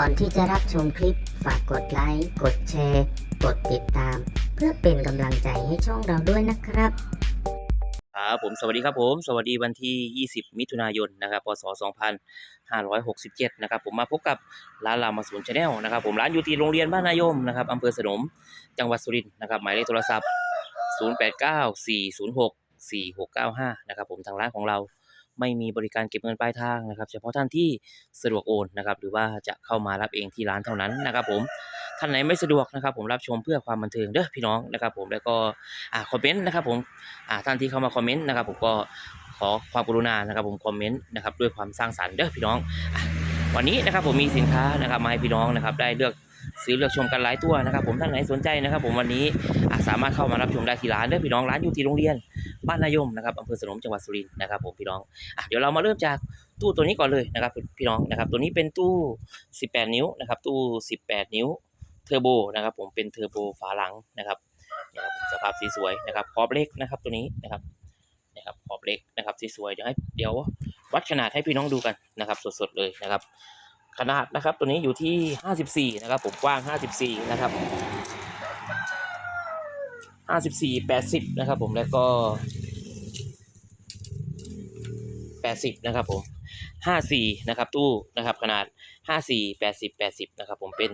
ก่อนที่จะรับชมคลิป ฝากกดไลค์ กดแชร์ กดติดตาม เพื่อเป็นกำลังใจให้ช่องเราด้วยนะครับ ครับผมสวัสดีครับผม สวัสดีวันที่ 20 มิถุนายนนะครับพศ 2567 นะครับผมมาพบกับร้านรามาสวนชาแนลนะครับผมร้านอยู่ที่โรงเรียนบ้านนายมนะครับอำเภอสนม จังหวัดสุรินทร์นะครับหมายเลขโทรศัพท์ 0894064695 นะครับผมทางร้านของเรา ไม่มีบริการเก็บเงินปลายทางนะครับ เฉพาะท่านที่สะดวกโอนนะครับ หรือว่าจะเข้ามารับเองที่ร้านเท่านั้นนะครับ ผมท่านไหนไม่สะดวกนะครับ ผมรับชมเพื่อความบันเทิงเด้อพี่น้องนะครับ ผมแล้วก็อ่าคอมเมนต์นะครับ ผมอ่าท่านที่เข้ามาคอมเมนต์นะครับ ผมก็ขอความกรุณานะครับ ผมคอมเมนต์นะครับด้วยความสร้างสรรค์เด้อพี่น้อง วันนี้นะครับผมมีสินค้านะครับมาให้พี่น้องนะครับ ได้เลือก ซื้อเลือกชมกันหลายตัวนะครับ ผมท่านไหนสนใจนะครับ ผมวันนี้สามารถเข้ามารับชมได้ที่ร้านเด้อพี่น้องร้านอยู่ที่โรงเรียนบ้านนายมนะครับอำเภอสนมจังหวัดสุรินทร์นะครับ ผมพี่น้องอะเดี๋ยวเรามาเริ่มจากตู้ตัวนี้ก่อนเลยนะครับ พี่น้องนะครับ ตัวนี้เป็นตู้ 18 นิ้วนะครับ ตู้ 18 นิ้วเทอร์โบนะครับ ผมเป็นเทอร์โบฝาหลังนะครับนะครับผมสภาพสีสวยนะครับขอบเล็กนะครับตัวนี้นะครับนะครับขอบเล็กนะครับสีสวยเดี๋ยวให้เดี๋ยววัดขนาดให้พี่น้องดูกันนะครับ สดๆเลยนะครับ ขนาดนะครับ ตัวนี้อยู่ที่ 54 นะครับ ผมกว้าง 54 นะครับ 54 80 นะครับ ผมแล้วก็ 80 นะครับ ผม54 นะครับ ตู้นะครับขนาด 54 80 80 นะครับ ผมเป็น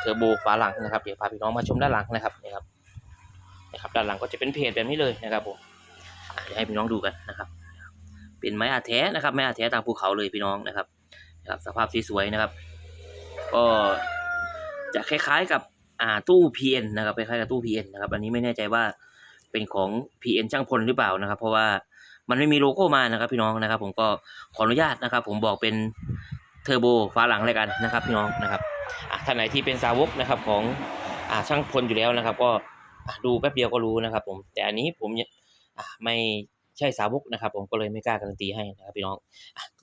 เทอร์โบฝาหลังนะครับ เดี๋ยวพาพี่น้องมาชมด้านหลังนะครับนี่ครับนะครับด้านหลังก็จะเป็นเพจแบบนี้เลยนะครับผมเดี๋ยวให้พี่น้องดูกันนะครับ เป็นไม้อาแท้นะครับไม้อาแท้ตามภูเขาเลยพี่น้องนะครับ นะครับสภาพสวยๆนะครับ ก็จะคล้ายๆกับอ่าตู้ PN นะครับคล้ายๆกับตู้ PN นะครับ อันนี้ไม่แน่ใจว่าเป็นของ PN ช่างพลหรือเปล่านะครับ เพราะว่ามันไม่มีโลโก้มานะครับ พี่น้องนะครับ ผมก็ขออนุญาตนะครับ ผมบอกเป็นเทอร์โบฟ้าหลังเลยกันนะครับ พี่น้องนะครับท่านไหนที่เป็นสาวกนะครับของอ่าช่างพลอยู่แล้วนะครับ ก็ดูแป๊บเดียวก็รู้นะครับ ผมแต่อันนี้ผมไม่ ใช่สาวกนะครับ ผมก็เลยไม่กล้าการันตีให้นะครับพี่น้อง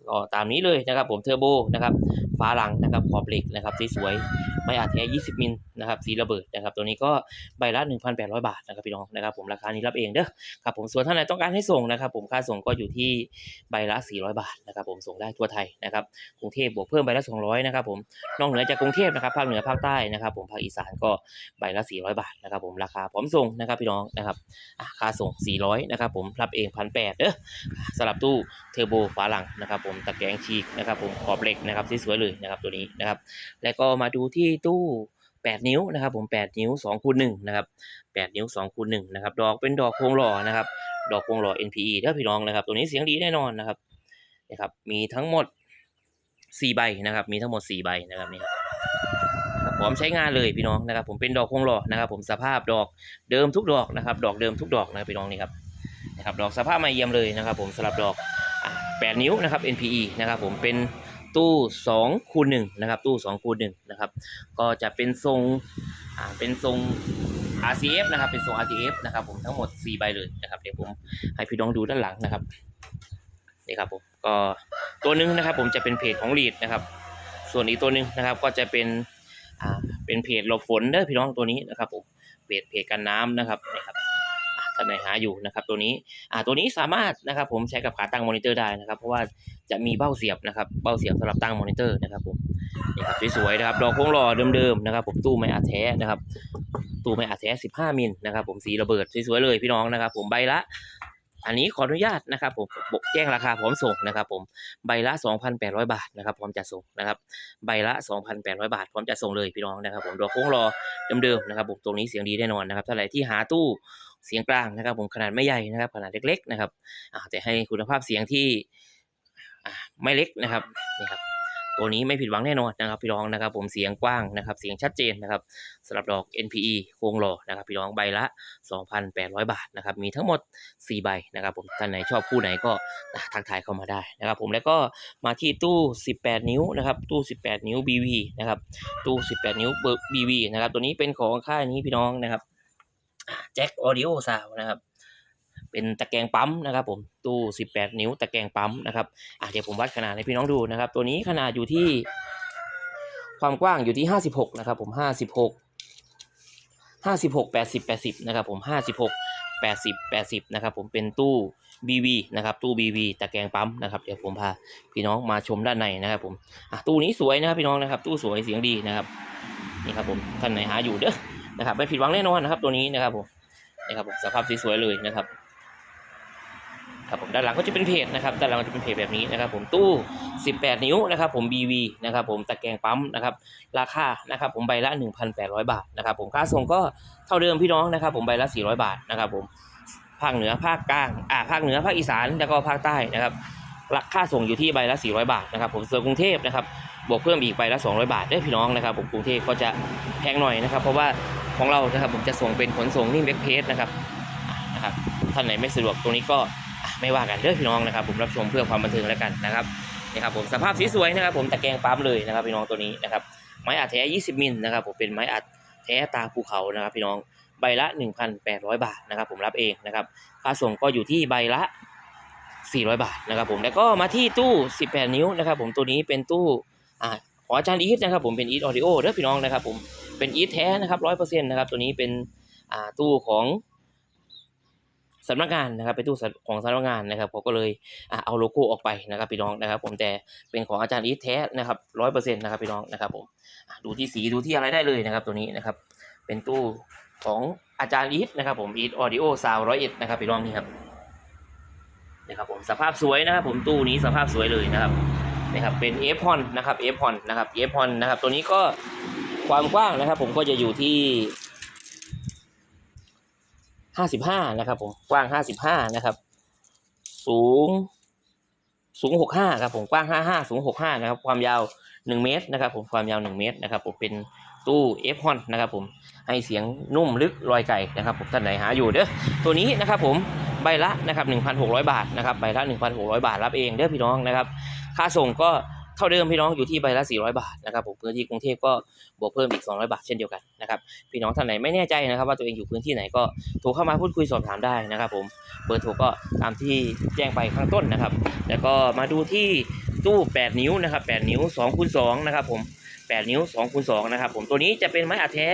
ก็ตามนี้เลยนะครับ ผมเทอร์โบนะครับฟ้าหลังนะครับขอบเหล็กนะครับสวย ๆไม่อาจแท้ 20 มิลนะครับสีระเบิดนะครับตัวนี้ก็ใบละ 1,800 บาทนะครับพี่น้องนะครับผมราคานี้รับเองเด้อครับผมส่วนท่านไหนต้องการให้ส่งนะครับผมค่าส่งก็อยู่ที่ใบละ 400 บาทนะครับผมส่งได้ทั่วไทยนะครับกรุงเทพบวกเพิ่มใบละ 200นะครับผมนอกเหนือจากกรุงเทพนะครับภาคเหนือภาคใต้นะครับผมภาคอีสานก็ใบละ 400 บาทนะครับผมราคาพร้อมส่งนะครับพี่น้องนะครับค่าส่ง 400นะครับผมรับเอง 1,800เด้อสำหรับตู้เทอร์โบฝาหลังนะครับผมตะแกรงฉีกนะครับผมขอบเหล็กนะครับสวยๆเลยนะครับตัวนี้นะครับแล้วก็มาดูที่ตู้ 8 นิ้วนะครับ ผม 8 นิ้ว2คูณ1นะครับ 8 นิ้ว2คูณ1นะครับ ดอกเป็นดอกโครงหล่อนะครับ ดอกโครงหล่อ NPE เด้อพี่น้องนะครับ ตัวนี้เสียงดีแน่นอนนะครับนะครับ มีทั้งหมด 4 ใบนะครับ มีทั้งหมด 4 ใบนะครับนี่ครับพร้อมใช้งานเลยพี่น้องนะครับ ผมเป็นดอกโคงหล่อนะครับ ผมสภาพดอกเดิมทุกดอกนะครับ ดอกเดิมทุกดอกนะพี่น้องนี่ครับนะครับ ดอกสภาพมาเยี่ยมเลยนะครับ ผมสำหรับดอก 8 นิ้วนะครับ NPE นะครับ ผมเป็น ตู้2คูณ1นะครับตู้2คูณ1นะครับก็จะเป็นทรงอ่าเป็นทรง RCF นะครับเป็นทรง RCF นะครับผมทั้งหมด 4 ใบเลยนะครับเดี๋ยวผมให้พี่น้องดูด้านหลังนะครับนี่ครับผมก็ตัวหนึงนะครับผมจะเป็นเพจของลีดนะครับ ส่วนอีกตัวหนึงนะครับก็จะเป็นอ่าเป็นเพจหลบฝนเด้อพี่น้องตัวนี้นะครับผมเพจเพจกันน้ำนะครับนี่ครับ ท่านไหนหาอยู่นะครับตัวนี้อ่าตัวนี้สามารถนะครับผมใช้กับขาตั้งมอนิเตอร์ได้นะครับ เพราะว่าจะมีเบ้าเสียบนะครับเบ้าเสียบสำหรับตั้งมอนิเตอร์นะครับผมนี่ครับสวยๆนะครับดอกโค้งหล่อเดิมๆนะครับผมตู้ไม้อัดแท้นะครับตู้ไม้อัดแท้15มิลนะครับผมสีระเบิดสวยๆเลยพี่น้องนะครับ ผมใบละ อันนี้ขออนุญาตนะครับผมบอกแจ้งราคาพร้อมส่งนะครับ ผมใบละ 2,800 บาทนะครับพร้อมจะส่งนะครับ ใบละ 2,800 บาท พร้อมจะส่งเลยพี่น้องนะครับ ผมดอกโค้งรอเดิมๆนะครับ ผมตรงนี้เสียงดีแน่นอนนะครับถ้าไหนที่หาตู้เสียงกลางนะครับ ผมขนาดไม่ใหญ่นะครับ ขนาดเล็กๆนะครับแต่ให้คุณภาพเสียงที่ไม่เล็กนะครับนี่ครับ ตัวนี้ไม่ผิดหวังแน่นอนนะครับพี่น้องนะครับ ผมเสียงกว้างนะครับ เสียงชัดเจนนะครับสำหรับดอก NPE โครงหล่อนะครับพี่น้องใบละ 2,800 บาทนะครับมีทั้งหมด 4 ใบนะครับผมท่านไหนชอบคู่ไหนก็ทักทายเข้ามาได้นะครับ ผมแล้วก็มาที่ตู้ 18 นิ้วนะครับตู้ 18 นิ้ว BV นะครับตู้ 18 นิ้ว BV นะครับตัวนี้เป็นของค่ายนี้พี่น้องนะครับแจ็คออดิโอซาวนะครับ เป็นตะแกรงปั๊มนะครับผมตู้ 18 นิ้วตะแกรงปั๊มนะครับอะเดี๋ยวผมวัดขนาดให้พี่น้องดูนะครับ ตัวนี้ขนาดอยู่ที่ ความกว้างอยู่ที่ 56 นะครับผม 56 56 80 80 นะครับผม 56 80 80 นะครับผมเป็นตู้ BV นะครับตู้ BV ตะแกรงปั๊มนะครับเดี๋ยวผมพาพี่น้องมาชมด้านในนะครับผมอะตู้นี้สวยนะครับพี่น้องนะครับ ตู้สวยเสียงดีนะครับนี่ครับผมท่านไหนหาอยู่เด้อนะครับไม่ผิดหวังแน่นอนนะครับ ตัวนี้นะครับผมนี่ครับผมสภาพสวยๆเลยนะครับ ครับผมด้านหลังก็จะเป็นเพจนะครับด้านหลังก็จะเป็นเพจแบบนี้นะครับ ผมตู้ 18 นิ้วนะครับ ผม BV นะครับผมตะแกรงปั๊มนะครับราคานะครับ ผมใบละ 1,800 บาทนะครับ ผมค่าส่งก็เท่าเดิมพี่น้องนะครับ ผมใบละ 400 บาทนะครับ ผมภาคเหนือภาคกลางอ่าภาคเหนือภาคอีสานแล้วก็ภาคใต้นะครับราคาส่งอยู่ที่ใบละ 400 บาทนะครับ ผมเส่วนกรุงเทพนะครับบวกเพิ่มอีกใบละ 200 บาทเด้อพี่น้องนะครับ ผมกรุงเทพก็จะแพงหน่อยนะครับ เพราะว่าของเรานะครับผมจะส่งเป็นขนส่งนิ่มเว็บเพจนะครับนะครับท่านไหนไม่สะดวกตรงนี้ก็ ไม่ว่ากันเด้อพี่น้องนะครับ ผมรับชมเพื่อความบันเทิงแล้วกันนะครับนี่ครับผมสภาพสีสวยนะครับ ผมตะแกรงปั๊มเลยนะครับพี่น้องตัวนี้นะครับไม้อัดแท้ 20 มิลนะครับผมเป็นไม้อัดแท้ตาภูเขานะครับ พี่น้องใบละ 1,800 บาทนะครับ ผมรับเองนะครับค่าส่งก็อยู่ที่ใบละ 400 บาทนะครับ ผมแล้วก็มาที่ตู้ 18 นิ้วนะครับ ผมตัวนี้เป็นตู้อ่าของอาจารย์อีทนะครับ ผมเป็นอีทออดิโอเด้อพี่น้องนะครับ ผมเป็นอีทแท้นะครับ100%นะครับตัวนี้เป็นอ่าตู้ของ สำนักงานนะครับเป็นตู้ของสำนักงานนะครับผมก็เลยเอาโลโก้ออกไปนะครับพี่น้องนะครับ ผมแต่เป็นของอาจารย์อีทแท้นะครับร้อยเปอร์เซ็นต์นะครับพี่น้องนะครับผมดูที่สีดูที่อะไรได้เลยนะครับ ตัวนี้นะครับ เป็นตู้ของอาจารย์อีทนะครับ ผมอีทออดิโอซาวร้อยเอ็ดนะครับพี่น้องนี่ครับนะครับผมสภาพสวยนะครับ ผมตู้นี้สภาพสวยเลยนะครับนะครับเป็นเอฟฮอนนะครับเอฟฮอนนะครับเอฟฮอนนะครับ ตัวนี้ก็ความกว้างนะครับ ผมก็จะอยู่ที่ ห้าสิบห้านะครับผมกว้างห้าสิบห้านะครับ สูง สูงหกห้าครับผมกว้างห้าห้าสูงหกห้านะครับ ความยาวหนึ่งเมตรนะครับ ผมความยาวหนึ่งเมตรนะครับ ผมเป็นตู้เอฟฮอนนะครับ ผมให้เสียงนุ่มลึกลอยไก่นะครับผมท่านไหนหาอยู่เด้อตัวนี้นะครับ ผมใบละนะครับหนึ่งพันหกร้อยบาทนะครับใบละหนึ่งพันหกร้อยบาทรับเองเด้อพี่น้องนะครับ ค่าส่งก็ เท่าเดิมพี่น้องอยู่ที่ใบละ 400 บาทนะครับผมพื้นที่กรุงเทพก็บวกเพิ่มอีก 200 บาทเช่นเดียวกันนะครับพี่น้องท่านไหนไม่แน่ใจนะครับ ว่าตัวเองอยู่พื้นที่ไหนก็โทรเข้ามาพูดคุยสอบถามได้นะครับ ผมเบอร์โทรก็ตามที่แจ้งไปข้างต้นนะครับ แล้วก็มาดูที่ตู้ 8 นิ้วนะครับ 8 นิ้ว2คูณ2นะครับผม 8 นิ้ว2คูณ2นะครับผมตัวนี้จะเป็นไม้อัดแท้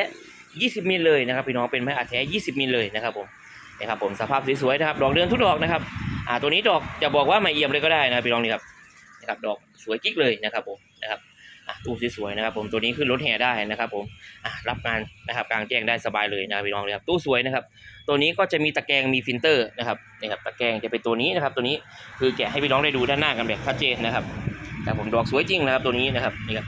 20 มิลเลยนะครับ พี่น้องเป็นไม้อัดแท้ 20 มิลเลยนะครับผมนะครับผมสภาพสวยๆนะครับดอกเดือนทุกดอกนะครับอ่าตัวนี้ดอกจะบอกว่าไม่เอี่ยมเลยก็ได้นะพี่น้องนี่ครับ นะครับดอกสวยกิ๊กเลยนะครับผมนะครับตู้สวยๆนะครับผมตัวนี้ขึ้นรถแห่ได้นะครับผมรับงานนะครับกลางแจ้งได้สบายเลยนะครับพี่น้องเลยครับตู้สวยนะครับ ตัวนี้ก็จะมีตะแกรงมีฟิลเตอร์นะครับนี่ครับตะแกรงจะเป็นตัวนี้นะครับ ตัวนี้คือแกะให้พี่น้องได้ดูด้านหน้ากันแบบชัดเจนนะครับแต่ผมดอกสวยจริงนะครับตัวนี้นะครับนี่ครับ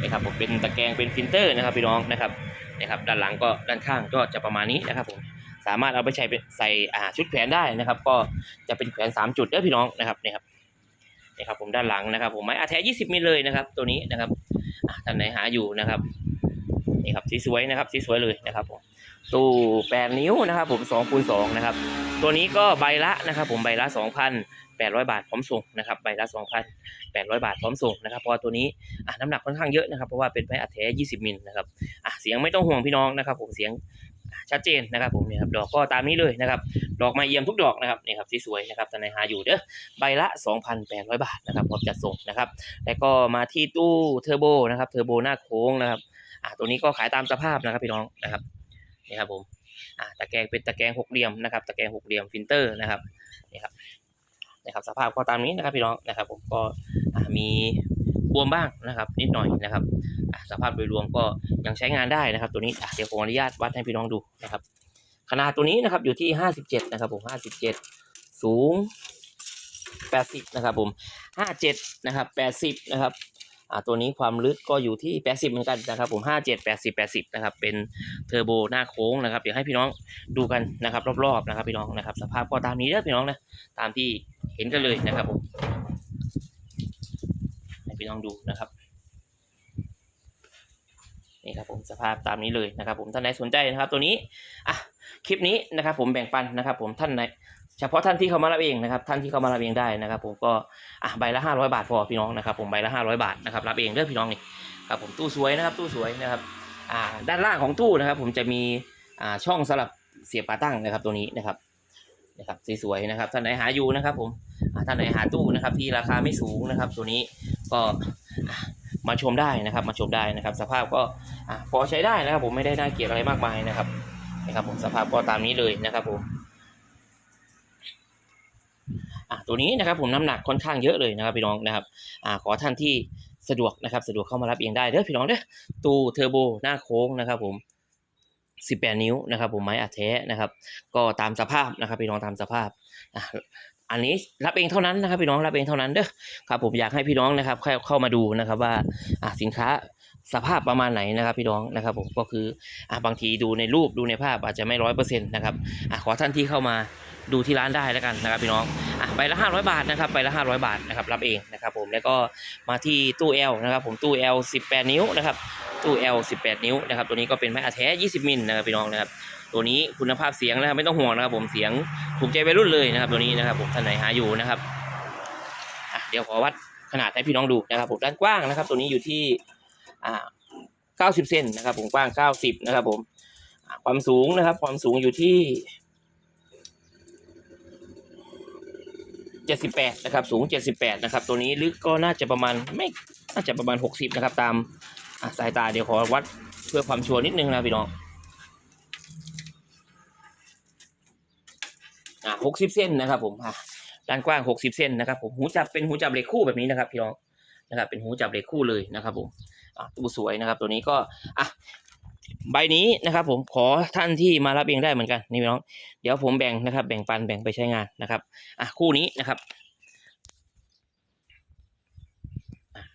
นี่ครับผมเป็นตะแกรงเป็นฟิลเตอร์นะครับพี่น้องนะครับนี่ครับด้านหลังก็ด้านข้างก็จะประมาณนี้นะครับผม สามารถเอาไปใช้ใส่อ่าชุดแขวนได้นะครับ ก็จะเป็นแขวนสามจุดเด้อพี่น้องนะครับนี่ครับนี่ครับผมด้านหลังนะครับ ผมไม้อาแท้ยี่สิบมิลเลยนะครับ ตัวนี้นะครับท่านไหนหาอยู่นะครับนี่ครับสีสวยนะครับสีสวยเลยนะครับผมตู้แปดนิ้วนะครับ ผมสองคูณสองนะครับ ตัวนี้ก็ใบละนะครับ ผมใบละสองพันแปดร้อยบาทพร้อมส่งนะครับใบละสองพันแปดร้อยบาทพร้อมส่งนะครับเพราะตัวนี้อะน้ำหนักค่อนข้างเยอะนะครับเพราะว่าเป็นไม้อัดแท้ยี่สิบมิลนะครับอะเสียงไม่ต้องห่วงพี่น้องนะครับ ผมเสียง ชัดเจนนะครับผมเนี่ยครับดอกก็ตามนี้เลยนะครับ ดอกไม้เยี่ยมทุกดอกนะครับนี่ครับสสวยนะครับท่านหนหาอยู่เด้อใบละ 2,800 บาทนะครับพร้อมจัดส่งนะครับ แล้วก็มาที่ตู้เทอร์โบนะครับเทอร์โบหน้าโค้งนะครับอ่าตัวนี้ก็ขายตามสภาพนะครับพี่น้องนะครับนี่ครับผมอ่าตะแกรงเป็นตะแกรงหกเหลี่ยมนะครับตะแกรงหกเหลี่ยมฟิลเตอร์นะครับนี่ครับนะครับสภาพก็ตามนี้นะครับพี่น้องนะครับผมก็อ่ามี บวมบ้างนะครับ นิดหน่อยนะครับสภาพโดยรวมก็ยังใช้งานได้นะครับ ตัวนี้เดี๋ยวผมอนุญาตวัดให้พี่น้องดูนะครับ ขนาดตัวนี้นะครับอยู่ที่ห้าสิบเจ็ดนะครับผมห้าสิบเจ็ดสูงแปดสิบนะครับผมห้าเจ็ดนะครับแปดสิบนะครับตัวนี้ความลึกก็อยู่ที่ 80 เหมือนกันนะครับ ผม 57 80 80 นะครับ เป็นเทอร์โบหน้าโค้งนะครับ เดี๋ยวให้พี่น้องดูกันนะครับ รอบๆนะครับ พี่น้องนะครับ สภาพก็ตามนี้เด้อพี่น้องนะ ตามที่เห็นกันเลยนะครับผม ให้พี่น้องดูนะครับนี่ครับผมสภาพตามนี้เลยนะครับ ผมท่านไหนสนใจนะครับ ตัวนี้อะคลิปนี้นะครับ ผมแบ่งปันนะครับ ผมท่านไหนเฉพาะท่านที่เขามารับเองนะครับ ท่านที่เขามารับเองได้นะครับ ผมก็อะใบละห้าร้อยบาทพอพี่น้องนะครับผมใบละห้าร้อยบาทนะครับรับเองเด้อพี่น้องนี่ครับผมตู้สวยนะครับ ตู้สวยนะครับอ่าด้านล่างของตู้นะครับ ผมจะมีอ่าช่องสำหรับเสียบขาตั้งนะครับตัวนี้นะครับ นะครับสวยๆนะครับท่านไหนหาอยู่นะครับผมอ่าท่านไหนหาตู้นะครับ ที่ราคาไม่สูงนะครับ ตัวนี้ก็มาชมได้นะครับ มาชมได้นะครับ สภาพก็พอใช้ได้นะครับ ผมไม่ได้น่าเกลียดอะไรมากมายนะครับนะครับผมสภาพก็ตามนี้เลยนะครับผมตัวนี้นะครับผมน้ำหนักค่อนข้างเยอะเลยนะครับพี่น้องนะครับอขอท่านที่สะดวกนะครับ สะดวกเข้ามารับเองได้เด้อพี่น้องเด้อตู้เทอร์โบหน้าโค้งนะครับผม 18 นิ้วนะครับ ผมไม้อัดแท้นะครับ ก็ตามสภาพนะครับพี่น้องตามสภาพอันนี้รับเองเท่านั้นนะครับ พี่น้องรับเองเท่านั้นเด้อครับ ผมอยากให้พี่น้องนะครับเข้ามาดูนะครับว่าสินค้าสภาพประมาณไหนนะครับพี่น้องนะครับผมก็คืออะบางทีดูในรูปดูในภาพอาจจะไม่ร้อยเปอร์เซ็นต์นะครับอะขอท่านที่เข้ามาดูที่ร้านได้แล้วกันนะครับพี่น้องอะใบละ500บาทนะครับใบละ500บาทนะครับรับเองนะครับผมแล้วก็มาที่ตู้ L นะครับผมตู้ L 18 นิ้วนะครับ ตู้ L 18 นิ้วนะครับ ตัวนี้ก็เป็นไม้อัดแท้ 20 มิลนะครับพี่น้องนะครับ ตัวนี้คุณภาพเสียงนะครับไม่ต้องห่วงนะครับ ผมเสียงถูกใจวัยรุ่นเลยนะครับ ตัวนี้นะครับ ผมท่านไหนหาอยู่นะครับอะเดี๋ยวขอวัดขนาดให้พี่น้องดูนะครับ ผมด้านกว้างนะครับ ตัวนี้อยู่ที่อ่า90 เซนนะครับ ผมกว้าง 90 นะครับ ผมความสูงนะครับ ความสูงอยู่ที่78นะครับ สูง 78นะครับ ตัวนี้ลึกก็น่าจะประมาณไม่น่าจะประมาณ 60นะครับ ตาม อะสายตาเดี๋ยวขอวัดเพื่อความชัวร์นิดนึงนะพี่น้องอะหกสิบเส้นนะครับ ผมอะด้านกว้างหกสิบเส้นนะครับ ผมหูจับเป็นหูจับเหล็กคู่แบบนี้นะครับ พี่น้องนะครับ เป็นหูจับเหล็กคู่เลยนะครับ ผมอะตู้สวยนะครับ ตัวนี้ก็อะใบนี้นะครับผมขอท่านที่มารับเองได้เหมือนกันนี่พี่น้อง เดี๋ยวผมแบ่งนะครับ แบ่งปันแบ่งไปใช้งานนะครับอะคู่นี้นะครับ อะ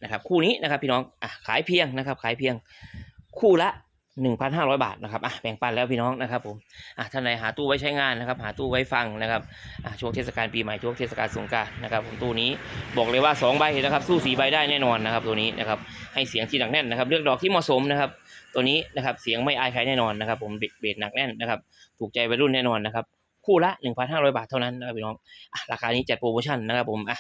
นะครับคู่นี้นะครับพี่น้องอะขายเพียงนะครับ ขายเพียงคู่ละ1,500 บาทนะครับอะแบ่งปันแล้วพี่น้องนะครับผมอะท่านไหนหาตู้ไว้ใช้งานนะครับ หาตู้ไว้ฟังนะครับอะช่วงเทศกาลปีใหม่ช่วงเทศกาลสงกรานต์นะครับผมตู้นี้บอกเลยว่า2ใบนะครับ สู้สีใบได้แน่นอนนะครับ ตัวนี้นะครับให้เสียงที่หนักแน่นนะครับ เลือกดอกที่เหมาะสมนะครับ ตัวนี้นะครับเสียงไม่อายใครแน่นอนนะครับ ผมเบสหนักแน่นนะครับ ถูกใจวัยรุ่นแน่นอนนะครับ คู่ละ 1,500 บาทเท่านั้นนะครับพี่น้องอะราคานี้จัดโปรโมชั่นนะครับผมอะ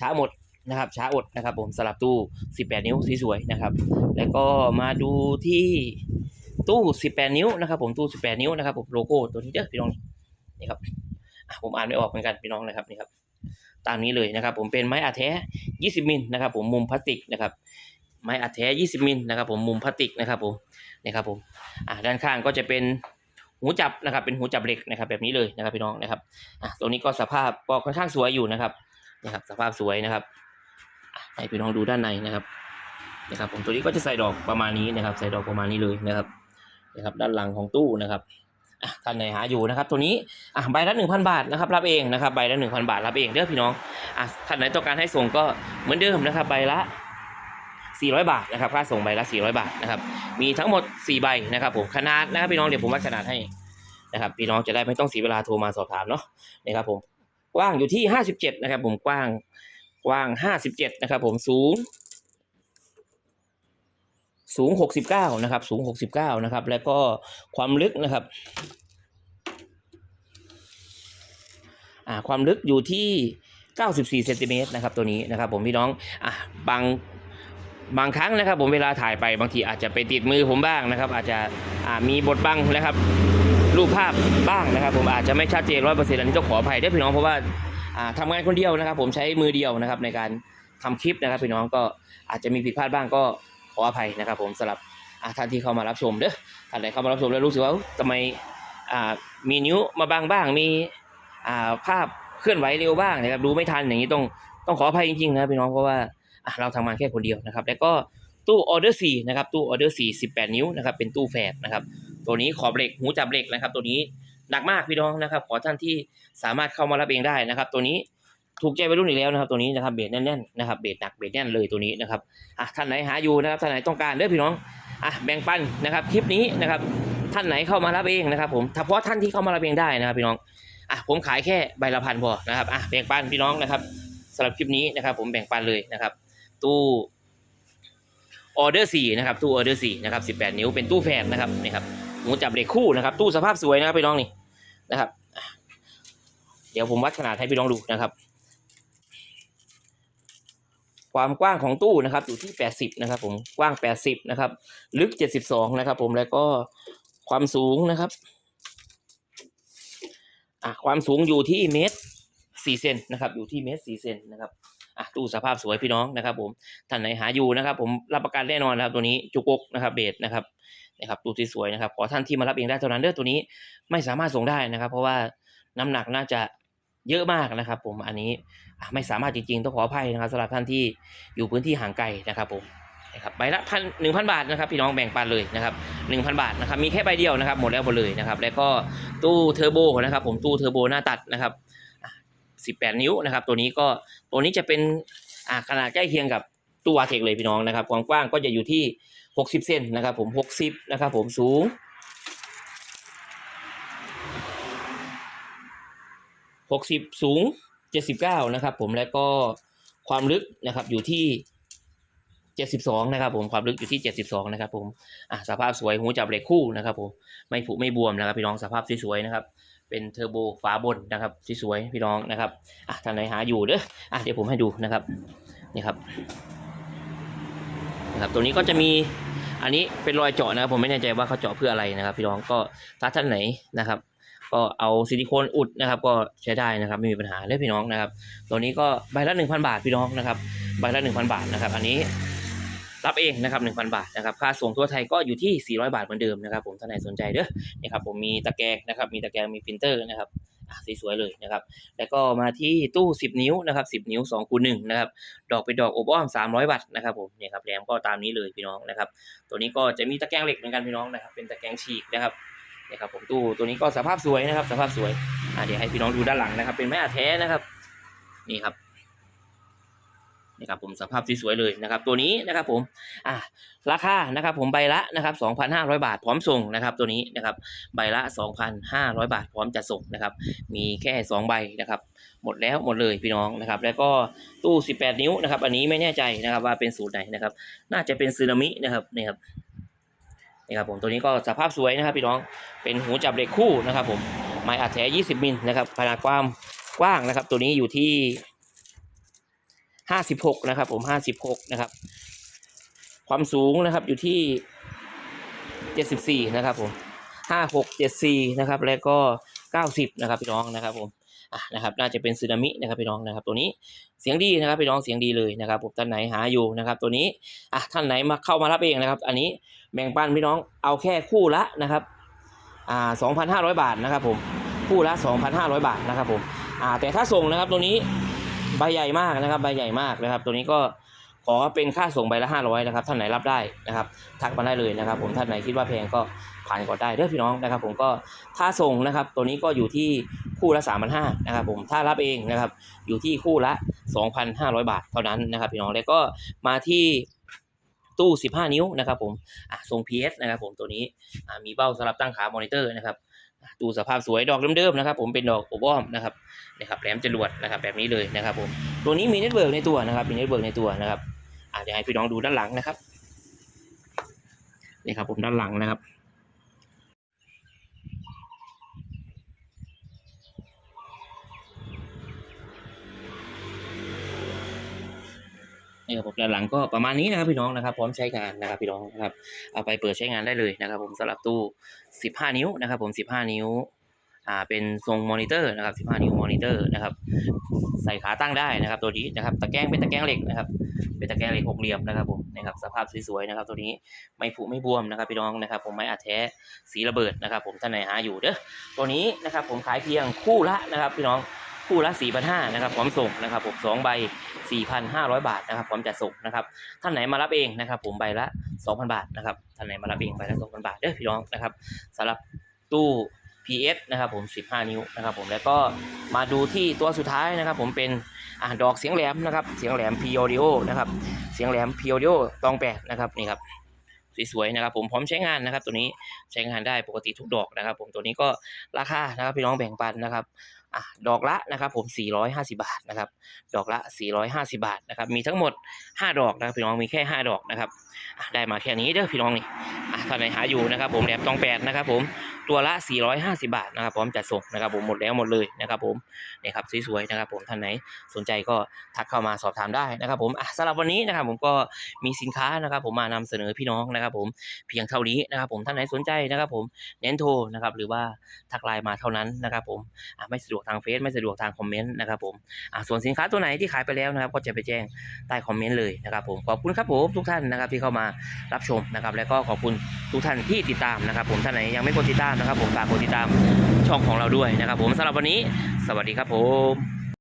ช้าหมด นะครับช้าอดนะครับผมสลับตู้ 18 นิ้วสวยๆนะครับ แล้วก็มาดูที่ตู้ 18 นิ้วนะครับ ผมตู้ 18 นิ้วนะครับผมโลโก้ตัวนี้เด้อพี่น้องนี่ครับผมอ่านไม่ออกเหมือนกันพี่น้องนะครับนี่ครับ ตามนี้เลยนะครับ ผมเป็นไม้อัดแท้ 20 มิลนะครับ ผมมุมพลาสติกนะครับ ไม้อัดแท้ 20 มิลนะครับ ผมมุมพลาสติกนะครับ ผมนี่ครับผมอะด้านข้างก็จะเป็นหูจับนะครับ เป็นหูจับเหล็กนะครับ แบบนี้เลยนะครับพี่น้องนะครับอะตัวนี้ก็สภาพก็ค่อนข้างสวยอยู่นะครับนะครับสภาพสวยนะครับ ให้พี่น้องดูด้านในนะครับนะครับ ผมตัวนี้ก็จะใส่ดอกประมาณนี้นะครับ ใส่ดอกประมาณนี้เลยนะครับนะครับ ด้านหลังของตู้นะครับท่านไหนหาอยู่นะครับ ตัวนี้อะใบละหนึ่งพันบาทนะครับรับเองนะครับใบละหนึ่งพันบาทรับเองเด้อพี่น้องอะท่านไหนต้องการให้ส่งก็เหมือนเดิมนะครับใบละสี่ร้อยบาทนะครับค่าส่งใบละสี่ร้อยบาทนะครับ มีทั้งหมดสี่ใบนะครับ ผมขนาดนะครับพี่น้องเดี๋ยวผมวัดขนาดให้นะครับ พี่น้องจะได้ไม่ต้องเสียเวลาโทรมาสอบถามเนาะนะครับผมกว้างอยู่ที่ห้าสิบเจ็ดนะครับ ผมกว้าง กว้างห้าสิบเจ็ดนะครับผมสูง สูงหกสิบเก้านะครับ สูงหกสิบเก้านะครับ แล้วก็ความลึกนะครับอ่าความลึกอยู่ที่เก้าสิบสี่เซนติเมตรนะครับตัวนี้นะครับ ผมพี่น้องอะบางบางครั้งนะครับ ผมเวลาถ่ายไปบางทีอาจจะไปติดมือผมบ้างนะครับ อาจจะอ่ามีบทบังนะครับ รูปภาพบ้างนะครับ ผมอาจจะไม่ชัดเจนร้อยเปอร์เซ็นต์อันนี้ต้องขออภัยด้วยพี่น้องเพราะว่า ทำงานคนเดียวนะครับ ผมใช้มือเดียวนะครับ ในการทำคลิปนะครับพี่น้องก็อาจจะมีผิดพลาดบ้างก็ขออภัยนะครับ ผมสำหรับท่านที่เข้ามารับชมเด้อท่านไหนเข้ามารับชมแล้วรู้สึกว่าทำไมอ่ามีนิ้วมาบังบ้างมีอ่าภาพเคลื่อนไหวเร็วบ้างนะครับดูไม่ทันอย่างนี้ต้องต้องขออภัยจริงๆนะพี่น้องเพราะว่าเราทำงานแค่คนเดียวนะครับ แล้วก็ตู้ออเดอร์สี่นะครับตู้ออเดอร์สี่สิบแปดนิ้วนะครับเป็นตู้แฝดนะครับตัวนี้ขอบเหล็กหูจับเหล็กนะครับ ตัวนี้ หนักมากพี่น้องนะครับ ขอท่านที่สามารถเข้ามารับเองได้นะครับ ตัวนี้ถูกใจวัยรุ่นอีกแล้วนะครับ ตัวนี้นะครับเบสแน่นๆนะครับเบสหนักเบสแน่นเลยตัวนี้นะครับอะท่านไหนหาอยู่นะครับท่านไหนต้องการเด้อพี่น้องอะแบ่งปันนะครับคลิปนี้นะครับ ท่านไหนเข้ามารับเองนะครับ ผมเฉพาะท่านที่เข้ามารับเองได้นะครับ พี่น้องอะผมขายแค่ใบละพันพอนะครับอะแบ่งปันพี่น้องนะครับสำหรับคลิปนี้นะครับ ผมแบ่งปันเลยนะครับ ตู้ออเดอร์สี่นะครับตู้ออเดอร์สี่นะครับสิบแปดนิ้วเป็นตู้แฝดนะครับนี่ครับ หมูจับเหล็กคู่นะครับ ตู้สภาพสวยนะครับพี่น้องนี่นะครับ เดี๋ยวผมวัดขนาดให้พี่น้องดูนะครับ ความกว้างของตู้นะครับ อยู่ที่ 80 นะครับ ผมกว้าง 80 นะครับ ลึก 72 นะครับ ผมแล้วก็ความสูงนะครับอะความสูงอยู่ที่เมตร4เซนนะครับ อยู่ที่เมตร4เซนนะครับอะตู้สภาพสวยพี่น้องนะครับ ผมท่านไหนหาอยู่นะครับ ผมรับประกันแน่นอนนะครับ ตัวนี้จุกกนะครับเบสนะครับ นะครับตู้ที่สวยนะครับขอท่านที่มารับเองได้เท่านั้นเด้อตัวนี้ไม่สามารถส่งได้นะครับ เพราะว่าน้ำหนักน่าจะเยอะมากนะครับ ผมอันนี้ไม่สามารถจริงๆต้องขออภัยนะครับสำหรับท่านที่อยู่พื้นที่ห่างไกลนะครับผมนะครับใบละพันหนึ่งพันบาทนะครับพี่น้องแบ่งปันเลยนะครับหนึ่งพันบาทนะครับมีแค่ใบเดียวนะครับหมดแล้วหมดเลยนะครับแล้วก็ตู้เทอร์โบนะครับผมตู้เทอร์โบหน้าตัดนะครับอะ18นิ้วนะครับตัวนี้ก็ตัวนี้จะเป็นขนาดใกล้เคียงกับตู้วาเทคเลยพี่น้องนะครับความกว้างก็จะอยู่ที่ 60เซนนะครับผม60นะครับผมสูง60สูง79นะครับผมแล้วก็ความลึกนะครับอยู่ที่72นะครับผมความลึกอยู่ที่72นะครับผมอะสภาพสวยหูจับเหล็กคู่นะครับผมไม่ผุไม่บวมนะครับพี่น้องสภาพสวยๆนะครับเป็นเทอร์โบฝาบนนะครับสวยๆพี่น้องนะครับอะท่านไหนหาอยู่เด้ออะเดี๋ยวผมให้ดูนะครับนี่ครับนะครับตัวนี้ก็จะมี อันนี้เป็นรอยเจาะนะครับผมไม่แน่ใจว่าเขาเจาะเพื่ออะไรนะครับ พี่น้องก็ถ้าท่านไหนนะครับ ก็เอาซิลิโคนอุดนะครับ ก็ใช้ได้นะครับไม่มีปัญหาเลยพี่น้องนะครับ ตัวนี้ก็ใบละ 1,000 บาทพี่น้องนะครับใบละ 1,000 บาทนะครับ อันนี้รับเองนะครับ1,000 บาทนะครับค่าส่งทั่วไทยก็อยู่ที่ 400 บาทเหมือนเดิมนะครับผมท่านไหนสนใจเด้อนี่ครับผมมีตะแกรงนะครับ มีตะแกรงมีปรินเตอร์นะครับ อะสวยๆเลยนะครับ แล้วก็มาที่ตู้ 10 นิ้วนะครับ10 นิ้ว2คูณ1นะครับ ดอกเป็นดอกอบอ้อม 300 วัตต์นะครับผมเนี่ยครับแรมก็ตามนี้เลยพี่น้องนะครับ ตัวนี้ก็จะมีตะแกรงเหล็กเหมือนกันพี่น้องนะครับ เป็นตะแกรงฉีกนะครับเนี่ยครับผมตู้ตัวนี้ก็สภาพสวยนะครับ สภาพสวยอะเดี๋ยวให้พี่น้องดูด้านหลังนะครับ เป็นไม้อัดแท้นะครับ นี่ครับ ครับผมสภาพสวยๆเลยนะครับ ตัวนี้นะครับผมอะราคานะครับผมใบละนะครับ2,500 บาทพร้อมส่งนะครับ ตัวนี้นะครับใบละ 2,500 บาทพร้อมจะส่งนะครับ มีแค่ 2 ใบนะครับ หมดแล้วหมดเลยพี่น้องนะครับ แล้วก็ตู้ 18 นิ้วนะครับ อันนี้ไม่แน่ใจนะครับว่าเป็นสูตรไหนนะครับ น่าจะเป็นซึนามินะครับนี่ครับนี่ครับผมตัวนี้ก็สภาพสวยนะครับ พี่น้องเป็นหูจับเหล็กคู่นะครับ ผมไม้อัดแท้ 20 มิลนะครับขนาดความกว้างนะครับ ตัวนี้อยู่ที่ 56นะครับ ผม56นะครับ ความสูงนะครับอยู่ที่74นะครับผม56 74นะครับ แล้วก็90นะครับพี่น้องนะครับผมอะนะครับ น่าจะเป็นซึนามินะครับพี่น้องนะครับ ตัวนี้เสียงดีนะครับพี่น้องเสียงดีเลยนะครับผมท่านไหนหาอยู่นะครับ ตัวนี้อะท่านไหนมาเข้ามารับเองนะครับ อันนี้แบ่งปันพี่น้องเอาแค่คู่ละนะครับอ่า2,500บาทนะครับผมคู่ละ 2,500 บาทนะครับผมอ่าแต่ถ้าส่งนะครับตัวนี้ ใบใหญ่มากนะครับ ใบใหญ่มากนะครับ ตัวนี้ก็ขอเป็นค่าส่งใบละ500นะครับท่านไหนรับได้นะครับ ทักมาได้เลยนะครับ ผมท่านไหนคิดว่าแพงก็ผ่านก่อนได้เด้อพี่น้องนะครับ ผมก็ถ้าส่งนะครับ ตัวนี้ก็อยู่ที่คู่ละ3 5 0 0นะครับ ผมถ้ารับเองนะครับ อยู่ที่คู่ละ 2,500 บาทเท่านั้นนะครับ พี่น้องแล้วก็มาที่ตู้ 15 นิ้วนะครับ ผมอะทรง PS นะครับ ผมตัวนี้มีเบ้าสำหรับตั้งขามอนิเตอร์นะครับ ตูสภาพสวยดอกเดิมๆนะครับผมเป็นดอกอบอ้อมนะครับนะครับแหลมจรวดนะครับแบบนี้เลยนะครับผมตัวนี้มีเน็ตเวิร์กในตัวนะครับมีเน็ตเวิร์กในตัวนะครับอะเดี๋ยวให้พี่น้องดูด้านหลังนะครับนี่ครับผมด้านหลังนะครับ นี่ครับผมด้านหลังก็ประมาณนี้นะครับพี่น้องนะครับพร้อมใช้งานนะครับพี่น้องนะครับเอาไปเปิดใช้งานได้เลยนะครับ ผมสำหรับตู้ 15 นิ้วนะครับ ผม 15 นิ้วอ่าเป็นทรงมอนิเตอร์นะครับ15 นิ้วมอนิเตอร์นะครับ ใส่ขาตั้งได้นะครับ ตัวนี้นะครับตะแกรงเป็นตะแกรงเหล็กนะครับ เป็นตะแกรงเหล็กหกเหลี่ยมนะครับผมนะครับสภาพสวยๆนะครับตัวนี้ไม่ผุไม่บวมนะครับพี่น้องนะครับ ผมไม่อัดแท้สีระเบิดนะครับ ผมท่านไหนหาอยู่เด้อตัวนี้นะครับผมขายเพียงคู่ละนะครับพี่น้องคู่ละ4,500นะครับพร้อมส่งนะครับผมสองใบ 4,500 บาทนะครับพร้อมจัดส่งนะครับท่านไหนมารับเองนะครับ ผมใบละ 2,000 บาทนะครับท่านไหนมารับเองใบละ 2,000 บาทเด้อพี่น้องนะครับสำหรับตู้ PS นะครับผม 15 นิ้วนะครับผมแล้วก็มาดูที่ตัวสุดท้ายนะครับ ผมเป็นอ่าดอกเสียงแหลมนะครับ เสียงแหลม P Audio นะครับเสียงแหลม P Audio ตองแปดนะครับนี่ครับสวยๆนะครับผมพร้อมใช้งานนะครับ ตัวนี้ใช้งานได้ปกติทุกดอกนะครับ ผมตัวนี้ก็ราคานะครับพี่น้องแบ่งปันนะครับ อะดอกละนะครับผม 450 บาทนะครับ ดอกละ 450 บาทนะครับ มีทั้งหมด 5 ดอกนะครับพี่น้องมีแค่ 5 ดอกนะครับได้มาแค่นี้เด้อพี่น้องนี่อะท่านไหนหาอยู่นะครับผมแหลมตองแปดนะครับผม ตัวละ 450 บาทนะครับพร้อมจัดส่งนะครับผมหมดแล้วหมดเลยนะครับผมนี่ครับสวยๆนะครับผมท่านไหนสนใจก็ทักเข้ามาสอบถามได้นะครับผมอะสำหรับวันนี้นะครับผมก็มีสินค้านะครับผมมานำเสนอพี่น้องนะครับผมเพียงเท่านี้นะครับผมท่านไหนสนใจนะครับผมเน้นโทรนะครับหรือว่าทักไลน์มาเท่านั้นนะครับผมอะไม่สะดวกทางเฟซไม่สะดวกทางคอมเมนต์นะครับผมอะส่วนสินค้าตัวไหนที่ขายไปแล้วนะครับก็จะไปแจ้งใต้คอมเมนต์เลยนะครับผมขอบคุณครับผมทุกท่านนะครับที่เข้ามารับชมนะครับแล้วก็ขอบคุณทุกท่านที่ติดตามนะครับผมท่านไหนยังไม่กดติดตามนะครับผมฝากกดติดตามช่องของเราด้วยนะครับผมสำหรับวันนี้ สวัสดีครับผม